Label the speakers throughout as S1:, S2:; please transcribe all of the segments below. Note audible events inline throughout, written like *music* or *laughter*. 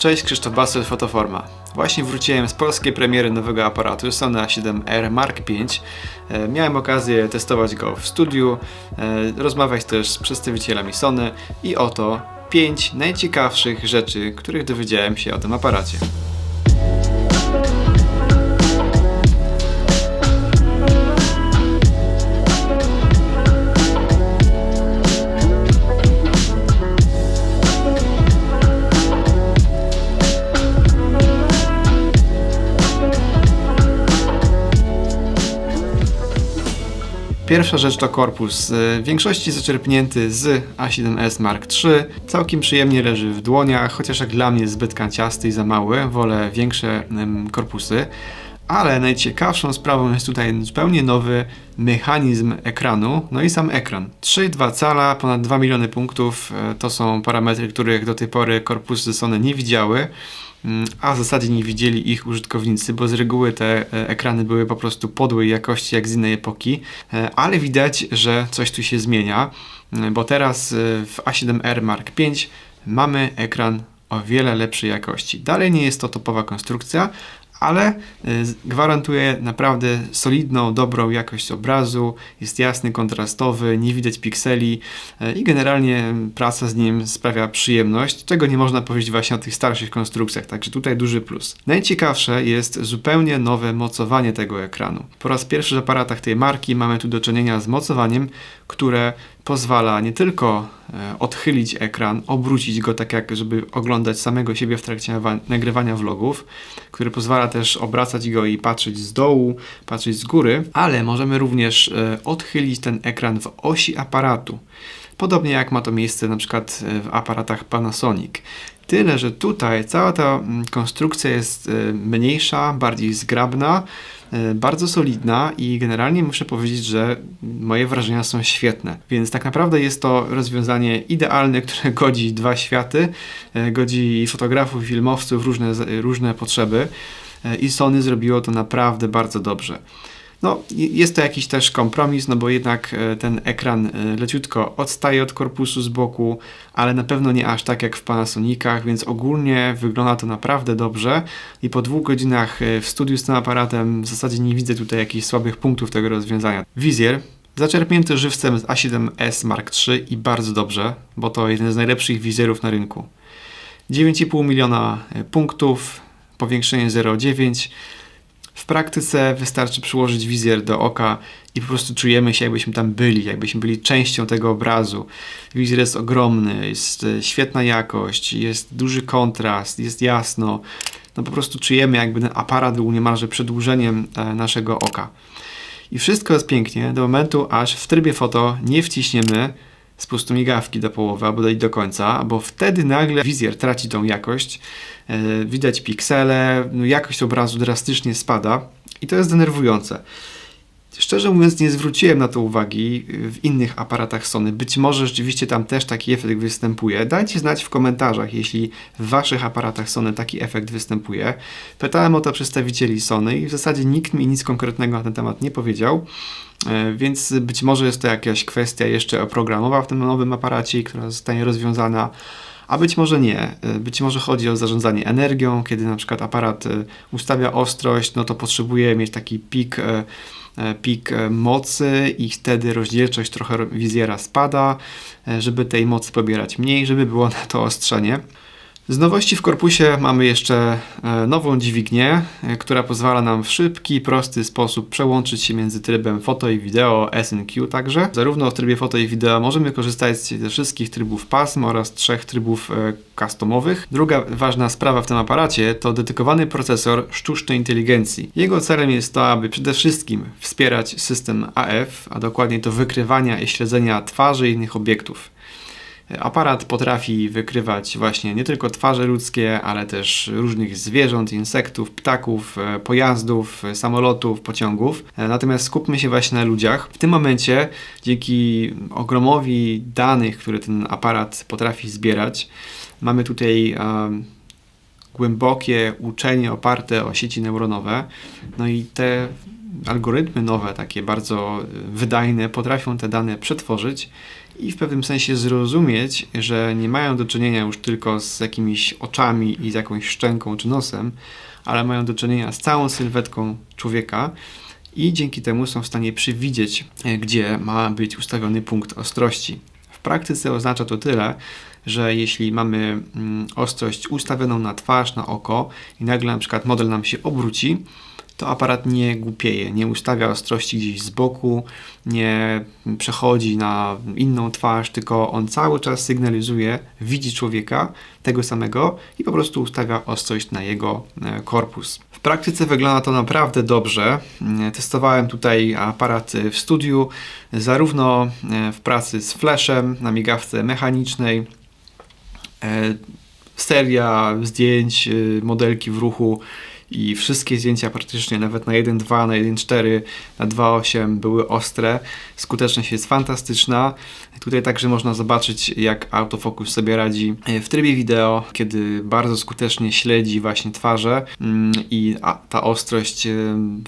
S1: Cześć, Krzysztof Basel, Fotoforma. Właśnie wróciłem z polskiej premiery nowego aparatu Sony A7R Mark V. E, Miałem okazję testować go w studiu, e, rozmawiać też z przedstawicielami Sony i oto 5 najciekawszych rzeczy, których dowiedziałem się o tym aparacie. Pierwsza rzecz to korpus. e, W większości zaczerpnięty z A7S Mark III. Całkiem przyjemnie leży w dłoniach, chociaż jak dla mnie jest zbyt kanciasty i za mały. Wolę większe korpusy. Ale najciekawszą sprawą jest tutaj zupełnie nowy mechanizm ekranu, no i sam ekran. 3,2 cala, ponad 2 miliony punktów e, to są parametry, których do tej pory korpusy Sony nie widziały. Mm, a w zasadzie nie widzieli ich użytkownicy, bo z reguły te e, ekrany były po prostu podłej jakości jak z innej epoki, E, ale widać, że coś tu się zmienia, e, bo teraz e, w A7R Mark V mamy ekran o wiele lepszej jakości. Dalej nie jest to topowa konstrukcja, ale z- gwarantuje naprawdę solidną, dobrą jakość obrazu, jest jasny, kontrastowy, nie widać pikseli e, i generalnie praca z nim sprawia przyjemność, czego nie można powiedzieć właśnie o tych starszych konstrukcjach, także tutaj duży plus. Najciekawsze jest zupełnie nowe mocowanie tego ekranu. Po raz pierwszy w aparatach tej marki mamy tu do czynienia z mocowaniem, które pozwala nie tylko e, odchylić ekran, obrócić go tak jak, żeby oglądać samego siebie w trakcie nagrywania vlogów, który pozwala też obracać go i patrzeć z dołu, patrzeć z góry, ale możemy również e, odchylić ten ekran w osi aparatu. Podobnie jak ma to miejsce na przykład e, w aparatach Panasonic. Tyle, że tutaj cała ta mm, konstrukcja jest e, mniejsza, bardziej zgrabna, e, bardzo solidna i generalnie muszę powiedzieć, że moje wrażenia są świetne. Więc tak naprawdę jest to rozwiązanie idealne, *laughs* które godzi dwa światy, godzi fotografów, filmowców, różne, różne potrzeby i Sony zrobiło to naprawdę bardzo dobrze. No, jest to jakiś też kompromis, no bo jednak e, ten ekran e, leciutko odstaje od korpusu z boku, ale na pewno nie aż tak jak w Panasonicach, więc ogólnie wygląda to naprawdę dobrze i po dwóch godzinach e, w studiu z tym aparatem w zasadzie nie widzę tutaj jakichś słabych punktów tego rozwiązania. Wizjer zaczerpnięty żywcem z A7S Mark III i bardzo dobrze, bo to jeden z najlepszych wizjerów na rynku. 9,5 miliona punktów, powiększenie 0,9. W praktyce wystarczy przyłożyć wizjer do oka i po prostu czujemy się, jakbyśmy tam byli, jakbyśmy byli częścią tego obrazu. Wizjer jest ogromny, jest e, świetna jakość, jest duży kontrast, jest jasno. No po prostu czujemy, jakby ten aparat był niemalże przedłużeniem e, naszego oka. I wszystko jest pięknie do momentu, aż w trybie foto nie wciśniemy z prostu migawki do połowy albo do, końca, bo wtedy nagle wizjer traci tą jakość, widać piksele, no jakość obrazu drastycznie spada i to jest denerwujące. Szczerze mówiąc, nie zwróciłem na to uwagi w innych aparatach Sony. Być może rzeczywiście tam też taki efekt występuje. Dajcie znać w komentarzach, jeśli w waszych aparatach Sony taki efekt występuje. Pytałem o to przedstawicieli Sony i w zasadzie nikt mi nic konkretnego na ten temat nie powiedział. E, Więc być może jest to jakaś kwestia jeszcze oprogramowa w tym nowym aparacie, która zostanie rozwiązana, a być może nie. E, Być może chodzi o zarządzanie energią, kiedy na przykład aparat e, ustawia ostrość, no to potrzebuje mieć taki pik, e, pik mocy i wtedy rozdzielczość trochę ro- wizjera spada, żeby tej mocy pobierać mniej, żeby było na to ostrzenie. Z nowości w korpusie mamy jeszcze e, nową dźwignię, e, która pozwala nam w szybki, prosty sposób przełączyć się między trybem foto i wideo, SNQ także. Zarówno w trybie foto i wideo możemy korzystać ze wszystkich trybów pasm oraz trzech trybów e, customowych. Druga ważna sprawa w tym aparacie to dedykowany procesor sztucznej inteligencji. Jego celem jest to, aby przede wszystkim wspierać system AF, a dokładnie do wykrywania i śledzenia twarzy i innych obiektów. Aparat potrafi wykrywać właśnie nie tylko twarze ludzkie, ale też różnych zwierząt, insektów, ptaków, e, pojazdów, e, samolotów, pociągów. E, Natomiast skupmy się właśnie na ludziach. W tym momencie, dzięki ogromowi danych, które ten aparat potrafi zbierać, mamy tutaj em, głębokie uczenie oparte o sieci neuronowe. No i te algorytmy nowe, takie bardzo wydajne, potrafią te dane przetworzyć i w pewnym sensie zrozumieć, że nie mają do czynienia już tylko z jakimiś oczami i z jakąś szczęką czy nosem, ale mają do czynienia z całą sylwetką człowieka i dzięki temu są w stanie przewidzieć, e, gdzie ma być ustawiony punkt ostrości. W praktyce oznacza to tyle, że jeśli mamy mm, ostrość ustawioną na twarz, na oko i nagle na przykład model nam się obróci, to aparat nie głupieje, nie ustawia ostrości gdzieś z boku, nie przechodzi na inną twarz, tylko on cały czas sygnalizuje, widzi człowieka tego samego i po prostu ustawia ostrość na jego e, korpus. W praktyce wygląda to naprawdę dobrze. Mm, testowałem tutaj aparat w studiu, zarówno e, w pracy z flashem na migawce mechanicznej, e, seria zdjęć, modelki w ruchu i wszystkie zdjęcia praktycznie nawet na 1.2, na 1.4, na 2.8 były ostre. Skuteczność jest fantastyczna. Tutaj także można zobaczyć jak autofokus sobie radzi w trybie wideo, kiedy bardzo skutecznie śledzi właśnie twarze mm, i ta ostrość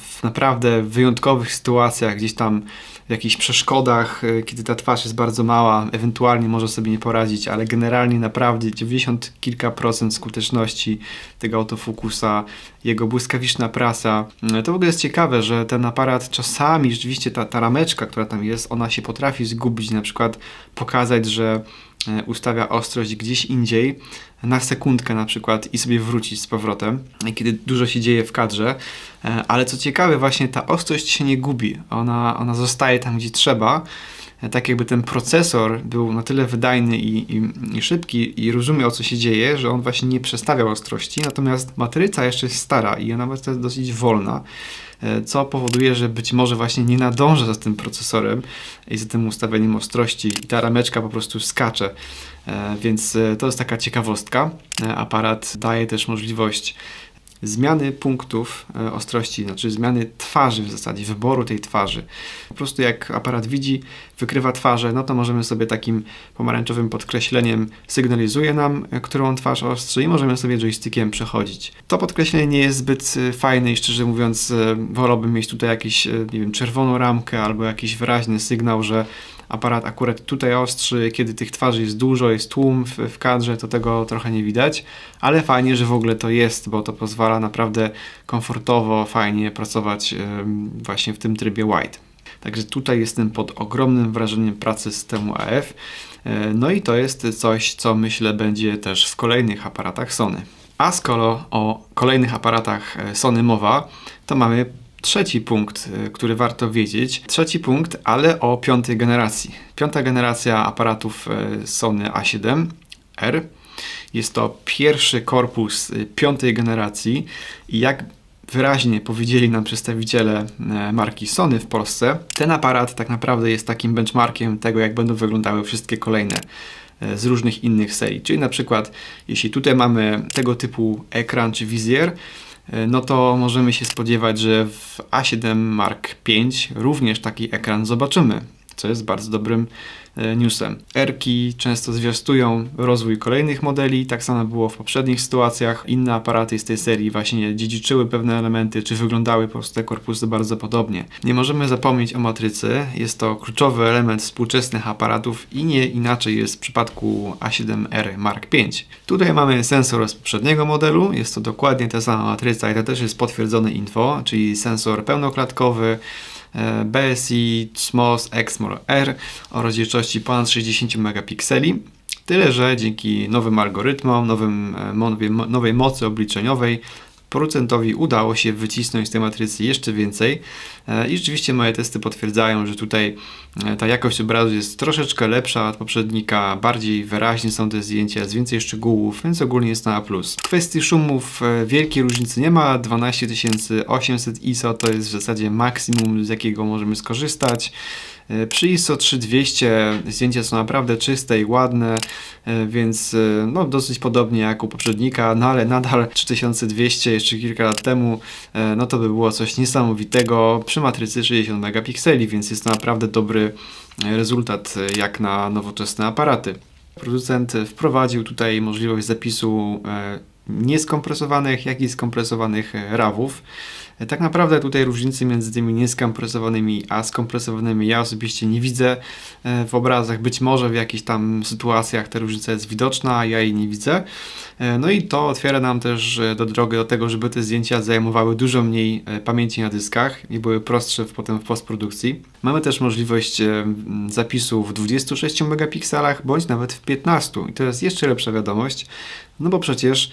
S1: w naprawdę wyjątkowych sytuacjach gdzieś tam w jakichś przeszkodach, e, kiedy ta twarz jest bardzo mała, ewentualnie może sobie nie poradzić, ale generalnie naprawdę 90 kilka procent skuteczności tego autofokusa, jego błyskawiczna prasa. E, to w ogóle jest ciekawe, że ten aparat czasami rzeczywiście ta, ta rameczka, która tam jest, ona się potrafi zgubić, na przykład pokazać, że E, ustawia ostrość gdzieś indziej, na sekundkę na przykład i sobie wrócić z powrotem, kiedy dużo się dzieje w kadrze. E, ale co ciekawe, właśnie ta ostrość się nie gubi. Ona, ona zostaje tam, gdzie trzeba. Tak jakby ten procesor był na tyle wydajny i, i, i szybki i rozumie o co się dzieje, że on właśnie nie przestawiał ostrości, natomiast matryca jeszcze jest stara i ona jest dosyć wolna. E, co powoduje, że być może właśnie nie nadąża za tym procesorem i za tym ustawieniem ostrości i ta rameczka po prostu skacze. E, więc e, to jest taka ciekawostka. Aparat daje też możliwość zmiany punktów e, ostrości, znaczy zmiany twarzy w zasadzie, wyboru tej twarzy. Po prostu jak aparat widzi, wykrywa twarze, no to możemy sobie takim pomarańczowym podkreśleniem sygnalizuje nam, e, którą twarz ostrzy i możemy sobie joystickiem przechodzić. To podkreślenie nie jest zbyt e, fajne i szczerze mówiąc wolałbym mieć tutaj jakieś, nie wiem, czerwoną ramkę albo jakiś wyraźny sygnał, że aparat akurat tutaj ostrzy, kiedy tych twarzy jest dużo, jest tłum w, w kadrze, to tego trochę nie widać, ale fajnie, że w ogóle to jest, bo to pozwala naprawdę komfortowo, fajnie pracować właśnie w tym trybie wide. Także tutaj jestem pod ogromnym wrażeniem pracy systemu AF. E, no i to jest coś, co myślę będzie też w kolejnych aparatach Sony. A skoro o kolejnych aparatach e, Sony mowa, to mamy trzeci punkt, y, który warto wiedzieć. Trzeci punkt, ale o piątej generacji. Piąta generacja aparatów y, Sony A7R. Jest to pierwszy korpus y, piątej generacji i jak wyraźnie powiedzieli nam przedstawiciele marki Sony w Polsce, ten aparat tak naprawdę jest takim benchmarkiem tego, jak będą wyglądały wszystkie kolejne z różnych innych serii. Czyli na przykład, jeśli tutaj mamy tego typu ekran czy wizjer, no to możemy się spodziewać, że w A7 Mark V również taki ekran zobaczymy, co jest bardzo dobrym E, newsem. Erki często zwiastują rozwój kolejnych modeli, tak samo było w poprzednich sytuacjach. Inne aparaty z tej serii właśnie dziedziczyły pewne elementy, czy wyglądały po prostu te korpusy bardzo podobnie. Nie możemy zapomnieć o matrycy, jest to kluczowy element współczesnych aparatów i nie inaczej jest w przypadku A7R Mark V. Tutaj mamy sensor z poprzedniego modelu, jest to dokładnie ta sama matryca i to też jest potwierdzone info, czyli sensor pełnoklatkowy, E, BSI SMOS Exmor R o rozdzielczości ponad 60 megapikseli. Tyle, że dzięki nowym algorytmom, nowym, e, nowej mocy obliczeniowej producentowi udało się wycisnąć z tej matrycy jeszcze więcej e, i rzeczywiście moje testy potwierdzają, że tutaj e, ta jakość obrazu jest troszeczkę lepsza od poprzednika, bardziej wyraźnie są te zdjęcia, jest więcej szczegółów, więc ogólnie jest na plus. W kwestii szumów e, wielkiej różnicy nie ma, 12800 ISO to jest w zasadzie maksimum z jakiego możemy skorzystać. E, przy ISO 3200 zdjęcia są naprawdę czyste i ładne, e, więc e, no, dosyć podobnie jak u poprzednika, no ale nadal 3200 jeszcze kilka lat temu, no to by było coś niesamowitego przy matrycy 60 megapikseli, więc jest to naprawdę dobry rezultat jak na nowoczesne aparaty. Producent wprowadził tutaj możliwość zapisu nieskompresowanych, jak i skompresowanych RAWów. E, Tak naprawdę tutaj różnicy między tymi nieskompresowanymi a skompresowanymi ja osobiście nie widzę e, w obrazach. Być może w jakichś tam sytuacjach ta różnica jest widoczna, a ja jej nie widzę. E, No i to otwiera nam też e, do drogi do tego, żeby te zdjęcia zajmowały dużo mniej e, pamięci na dyskach i były prostsze potem w postprodukcji. Mamy też możliwość zapisu w 26 megapikselach bądź nawet w 15 i to jest jeszcze lepsza wiadomość, no bo przecież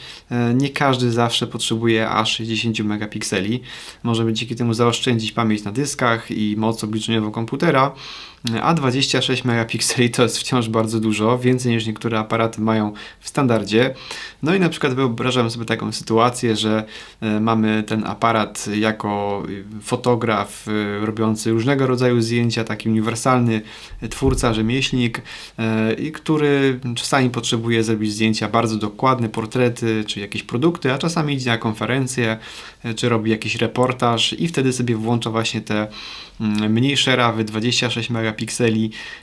S1: nie każdy zawsze potrzebuje aż 60 megapikseli. Możemy dzięki temu zaoszczędzić pamięć na dyskach i moc obliczeniową komputera, a 26 megapikseli to jest wciąż bardzo dużo, więcej niż niektóre aparaty mają w standardzie. No i na przykład wyobrażam sobie taką sytuację, że e, mamy ten aparat jako y, fotograf y, robiący różnego rodzaju zdjęcia, taki uniwersalny y, twórca, rzemieślnik, e, i który czasami potrzebuje zrobić zdjęcia bardzo dokładne, portrety czy jakieś produkty, a czasami idzie na konferencję, e, czy robi jakiś reportaż i wtedy sobie włącza właśnie te mm, mniejsze rawy 26 megapikseli,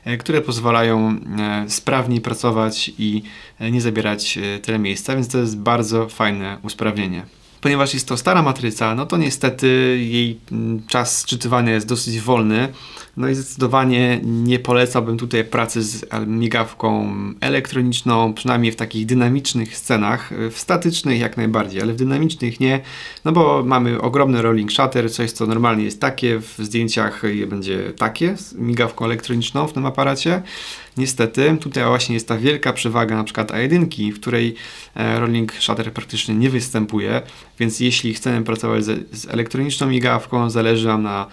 S1: e, które pozwalają e, sprawniej pracować i e, nie zabierać tyle miejsca, więc to jest bardzo fajne usprawnienie. Ponieważ jest to stara matryca, no to niestety jej mm, czas sczytywania jest dosyć wolny. No i zdecydowanie nie polecałbym tutaj pracy z migawką elektroniczną, przynajmniej w takich dynamicznych scenach, w statycznych jak najbardziej, ale w dynamicznych nie, no bo mamy ogromny rolling shutter, coś co normalnie jest takie, w zdjęciach będzie takie z migawką elektroniczną w tym aparacie. Niestety, tutaj właśnie jest ta wielka przewaga na przykład A1, w której e, rolling shutter praktycznie nie występuje, więc jeśli chcemy pracować z, elektroniczną migawką, zależy nam na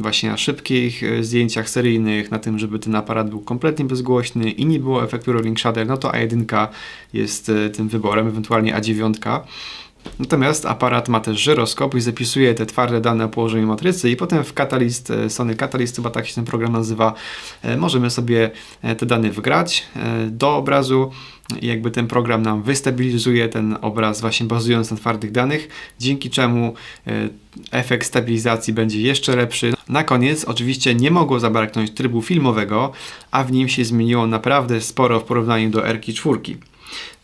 S1: właśnie na szybkich e, zdjęciach seryjnych, na tym, żeby ten aparat był kompletnie bezgłośny i nie było efektu rolling shutter, no to A1 jest e, tym wyborem, ewentualnie A9. Natomiast aparat ma też żyroskop i zapisuje te twarde dane o położeniu matrycy i potem w Catalyst, e, Sony Catalyst, chyba tak się ten program nazywa, e, możemy sobie e, te dane wgrać do obrazu i jakby ten program nam wystabilizuje ten obraz właśnie bazując na twardych danych, dzięki czemu efekt stabilizacji będzie jeszcze lepszy. Na koniec oczywiście nie mogło zabraknąć trybu filmowego, a w nim się zmieniło naprawdę sporo w porównaniu do R4.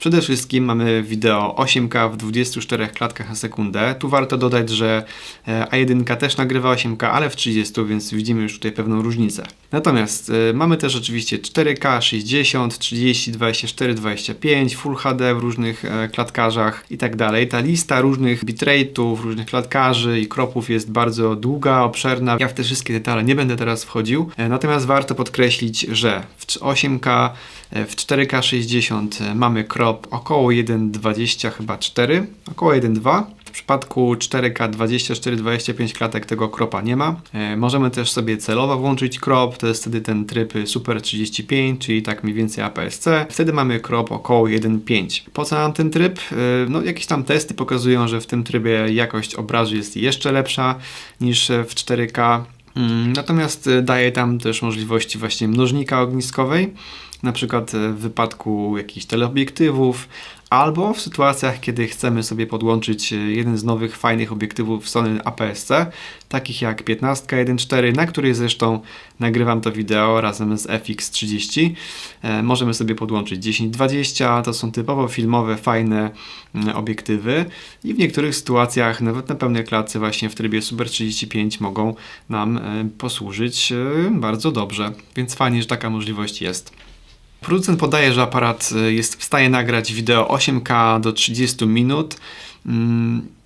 S1: Przede wszystkim mamy wideo 8K w 24 klatkach na sekundę. Tu warto dodać, że e, A1 też nagrywa 8K, ale w 30, więc widzimy już tutaj pewną różnicę. Natomiast e, mamy też oczywiście 4K, 60, 30, 24, 25, Full HD w różnych e, klatkarzach i tak dalej. Ta lista różnych bitrate'ów, różnych klatkarzy i kropów jest bardzo długa, obszerna. Ja w te wszystkie detale nie będę teraz wchodził. Natomiast warto podkreślić, że w 8K E, W 4K 60 mamy około 1,20 chyba 4, około 1,2. W przypadku 4K 24-25 klatek tego cropa nie ma. E, możemy też sobie celowo włączyć crop, to jest wtedy ten tryb Super 35, czyli tak mniej więcej APS-C. Wtedy mamy crop około 1,5. Po co nam ten tryb? E, no jakieś tam testy pokazują, że w tym trybie jakość obrazu jest jeszcze lepsza niż w 4K. Mm, Natomiast daje tam też możliwości właśnie mnożnika ogniskowej, na przykład e, w wypadku jakichś teleobiektywów, albo w sytuacjach, kiedy chcemy sobie podłączyć e, jeden z nowych fajnych obiektywów Sony APS-C, takich jak 15 1.4, na której zresztą nagrywam to wideo razem z FX30. E, możemy sobie podłączyć 10-20, to są typowo filmowe, fajne obiektywy i w niektórych sytuacjach, nawet na pełnej klatce właśnie w trybie Super 35 mogą nam posłużyć bardzo dobrze, więc fajnie, że taka możliwość jest. Producent podaje, że aparat y, jest w stanie nagrać wideo 8K do 30 minut.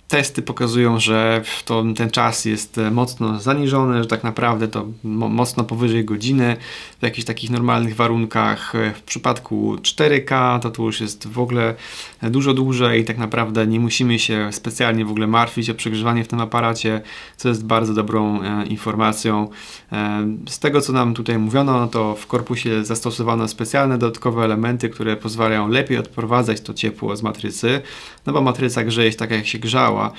S1: Testy pokazują, że to, ten czas jest e, mocno zaniżony, że tak naprawdę to mo- mocno powyżej godziny w jakichś takich normalnych warunkach. E, W przypadku 4K to tu już jest w ogóle dużo dłużej tak naprawdę nie musimy się specjalnie w ogóle martwić o przegrzewanie w tym aparacie, co jest bardzo dobrą e, informacją. E, z tego co nam tutaj mówiono, no to w korpusie zastosowano specjalne dodatkowe elementy, które pozwalają lepiej odprowadzać to ciepło z matrycy, no bo matryca grzeje się tak jak się grzała,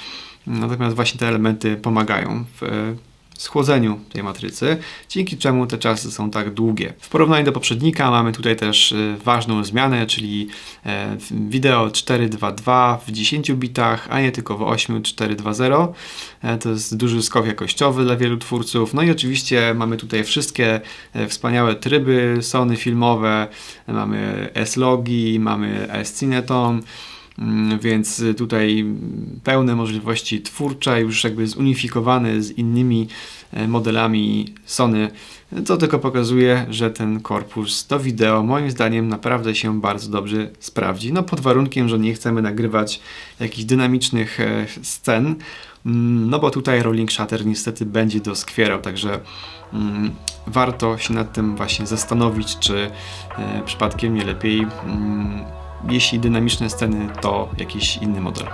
S1: natomiast właśnie te elementy pomagają w e, schłodzeniu tej matrycy, dzięki czemu te czasy są tak długie. W porównaniu do poprzednika mamy tutaj też e, ważną zmianę, czyli e, wideo 4.2.2 w 10 bitach, a nie tylko w 8 4.2.0. E, To jest duży skok jakościowy dla wielu twórców. No i oczywiście mamy tutaj wszystkie wspaniałe tryby Sony filmowe, mamy S-Logi, mamy S-Cineton, więc y, tutaj mm, pełne możliwości twórcze, już jakby zunifikowany z innymi e, modelami Sony. To tylko pokazuje, że ten korpus do wideo moim zdaniem naprawdę się bardzo dobrze sprawdzi. No pod warunkiem, że nie chcemy nagrywać jakichś dynamicznych e, scen, mm, no bo tutaj rolling shutter niestety będzie doskwierał, także mm, warto się nad tym właśnie zastanowić, czy e, przypadkiem nie lepiej, mm, jeśli dynamiczne sceny, to jakiś inny model.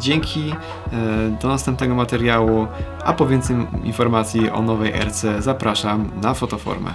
S1: Dzięki, e, do następnego materiału, a po więcej informacji o nowej RC zapraszam na fotoformę.